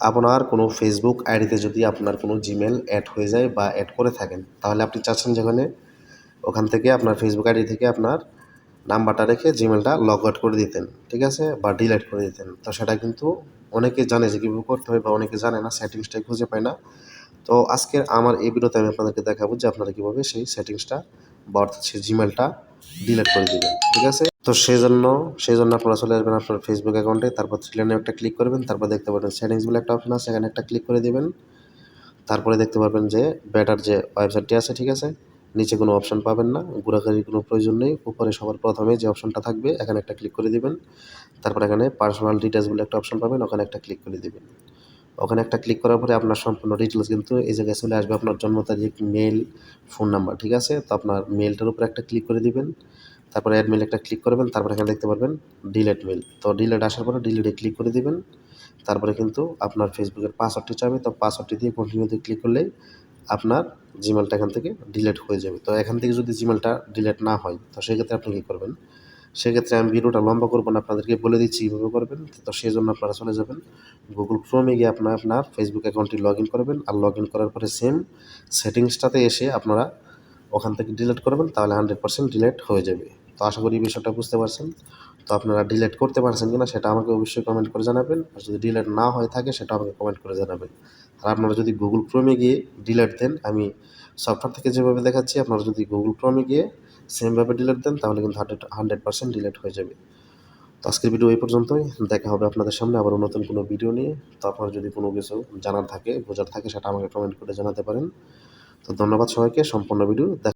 আপনার কোনো ফেসবুক আইডিতে যদি আপনার কোনো জিমেল অ্যাড হয়ে যায় বা অ্যাড করে থাকেন, তাহলে আপনি চাচ্ছেন যেখানে ওখান থেকে আপনার ফেসবুক আইডি থেকে আপনার নাম্বারটা রেখে জিমেলটা লগ আউট করে দিতেন, ঠিক আছে? বা ডিলিট করে দিতেন। তো সেটা কিন্তু অনেকে জানে যে কীভাবে করতে হয় বা অনেকে জানে না, সেটিংসটাই খুঁজে পায় না। তো আজকের আমার এই ভিডিওতে আমি আপনাদেরকে দেখাবো যে আপনারা কীভাবে সেই সেটিংসটা বা অর্থাৎ সেই জিমেলটা ডিলিট করে দিবেন, ঠিক আছে? তো সেই জন্য সেই জন্য আপনারা চলে আসবেন আপনার ফেসবুক অ্যাকাউন্টে তারপর থ্রি লাইনে একটা ক্লিক করবেন, তারপর দেখতে পাবেন সেটিংস বলে একটা অপশন আছে, এখানে একটা ক্লিক করে দেবেন। তারপরে দেখতে পারবেন যে ব্যাটার যে ওয়েবসাইটটি আছে, ঠিক আছে? নিচে কোনো অপশন পাবেন না, ঘোরাঘুরির কোনো প্রয়োজন নেই, উপরে সবার প্রথমে যে অপশনটা থাকবে, এখানে একটা ক্লিক করে দিবেন। তারপর এখানে পার্সোনাল ডিটেলস বলে একটা অপশন পাবেন, ওখানে একটা ক্লিক করে দিবেন। ওখানে একটা ক্লিক করার পরে আপনার সম্পূর্ণ ডিটেলস কিন্তু এই জায়গায় চলে আসবে, আপনার জন্ম তারিখ মেল ফোন নাম্বার ঠিক আছে? তো আপনার মেলটার উপরে একটা ক্লিক করে দিবেন। তারপরে অ্যাড মেল একটা ক্লিক করবেন, তারপরে এখানে দেখতে পারবেন ডিলেট মেল তো ডিলেট আসার পরে ডিলেটে ক্লিক করে দিবেন। তারপরে কিন্তু আপনার ফেসবুকের পাসওয়ার্ডটি চাবে তো পাসওয়ার্ডটি দিয়ে কন্টিনিউতে ক্লিক করলেই আপনার জিমেলটা এখান থেকে ডিলেট হয়ে যাবে। তো এখান থেকে যদি জিমেলটা ডিলেট না হয়, তো সেক্ষেত্রে আপনি কী করবেন? সেক্ষেত্রে আমি ভিডিওটা লম্বা করব না, আপনাদেরকে বলে দিচ্ছি কীভাবে করবেন। তো সেই জন্য আপনারা চলে যাবেন গুগল ক্রোমে গিয়ে আপনার আপনার ফেসবুক অ্যাকাউন্টটি লগ ইন করবেন। আর লগ ইন করার পরে সেম সেটিংসটাতে এসে আপনারা ওখান থেকে ডিলেট করবেন, তাহলে হান্ড্রেড পার্সেন্ট ডিলেট হয়ে যাবে। তো আশা করি বিষয়টা বুঝতে পারছেন। তো আপনারা ডিলেট করতে পারছেন কিনা সেটা আমাকে অবশ্যই কমেন্ট করে জানাবেন। আর যদি ডিলেট না হয়ে থাকে সেটা আমাকে কমেন্ট করে জানাবেন। আর আপনারা যদি গুগল ক্রোমে গিয়ে ডিলেট দেন, আমি সফটওয়্যার থেকে যেভাবে দেখাচ্ছি, আপনারা যদি গুগল ক্রোমে গিয়ে সেমভাবে ডিলেট দেন, তাহলে কিন্তু হান্ড্রেড হান্ড্রেড পার্সেন্ট ডিলেট হয়ে যাবে। তো আজকের ভিডিও এই পর্যন্তই। দেখা হবে আপনাদের সামনে আবার নতুন কোনো ভিডিও নিয়ে। তো আপনার যদি কোনো কিছু জানার থাকে, বোঝার থাকে, সেটা আমাকে কমেন্ট করে জানাতে পারেন। তো ধন্যবাদ সবাইকে। সম্পূর্ণ ভিডিও